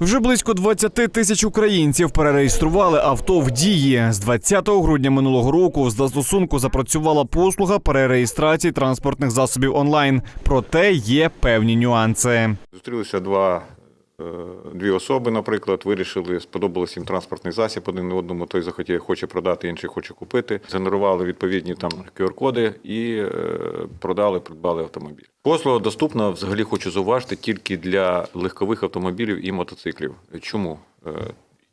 Вже близько 20 тисяч українців перереєстрували авто в дії. З 20 грудня минулого року З застосунку запрацювала послуга перереєстрації транспортних засобів онлайн. Проте є певні нюанси. Зустрілися два, дві особи, наприклад, вирішили, сподобалось їм транспортний засіб один одному, той захотів, хоче продати, інший хоче купити. Згенерували відповідні там QR-коди і е, продали, придбали автомобіль. Послуга доступна, взагалі хочу зауважити, тільки для легкових автомобілів і мотоциклів. Чому? Е,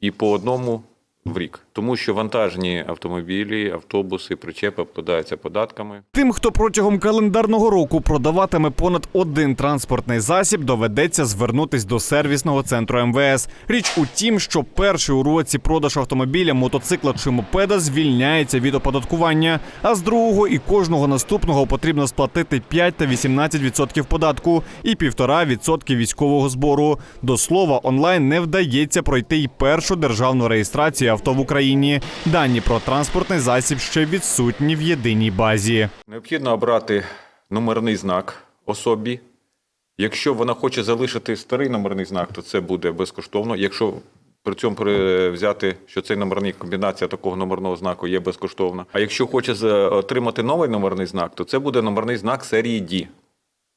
І по одному в рік. Тому що вантажні автомобілі, автобуси, причепи обкладаються податками. Тим, хто протягом календарного року продаватиме понад один транспортний засіб, доведеться звернутись до сервісного центру МВС. Річ у тім, що перший у році продаж автомобіля, мотоцикла чи мопеда звільняється від оподаткування, а з другого і кожного наступного потрібно сплатити 5 та 18% податку і 1,5% військового збору. До слова, онлайн не вдається пройти й першу державну реєстрацію авто в Україні. Дані про транспортний засіб ще відсутні в єдиній базі. Необхідно обрати номерний знак особі. Якщо вона хоче залишити старий номерний знак, то це буде безкоштовно. Якщо при цьому взяти, що цей номерний комбінація такого номерного знаку є безкоштовна. А якщо хоче отримати новий номерний знак, то це буде номерний знак серії D.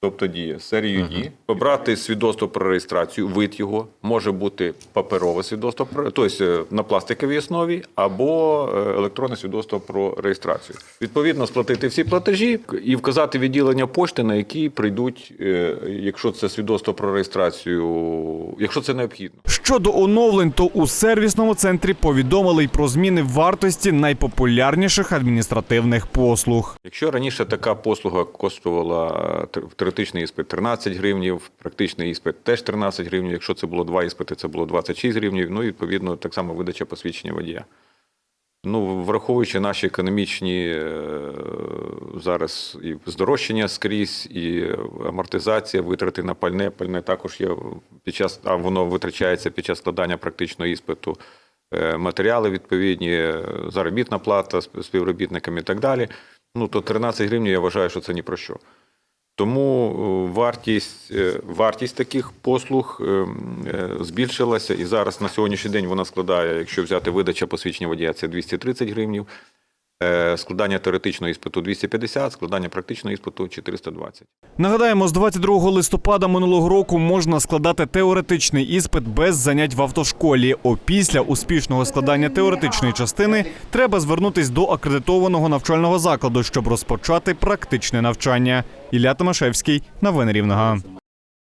Тобто діє серію D. Обрати свідоцтво про реєстрацію, вид його може бути паперове свідоцтво, про- тобто е, на пластиковій основі, або е, електронне свідоцтво про реєстрацію. Відповідно, сплатити всі платежі і вказати відділення пошти, на які прийдуть, е, якщо це свідоцтво про реєстрацію, якщо це необхідно. Щодо оновлень, то у сервісному центрі повідомили й про зміни вартості найпопулярніших адміністративних послуг. Якщо раніше така послуга коштувала е, тр- теоретичний іспит 13 гривнів, практичний іспит теж 13 гривнів. Якщо це було два іспити, це було 26 гривнів. Ну і відповідно так само видача посвідчення водія. Ну, враховуючи наші економічні е, зараз і здорожчання скрізь, і амортизація, витрати на пальне. Пальне також є під час, а воно витрачається під час складання практичного іспиту. Е, Матеріали відповідні, е, заробітна плата з співробітниками і так далі. Ну то 13 гривень я вважаю, що це ні про що. Тому е, вартість, е, вартість таких послуг е, збільшилася, і зараз на сьогоднішній день вона складає, якщо взяти видача посвідчення водія, це 230 гривнів, складання теоретичного іспиту 250, складання практичного іспиту 420. Нагадаємо, з 22 листопада минулого року можна складати теоретичний іспит без занять в автошколі. Опісля успішного складання теоретичної частини треба звернутись до акредитованого навчального закладу, щоб розпочати практичне навчання. Ілля Томашевський, новини Рівного.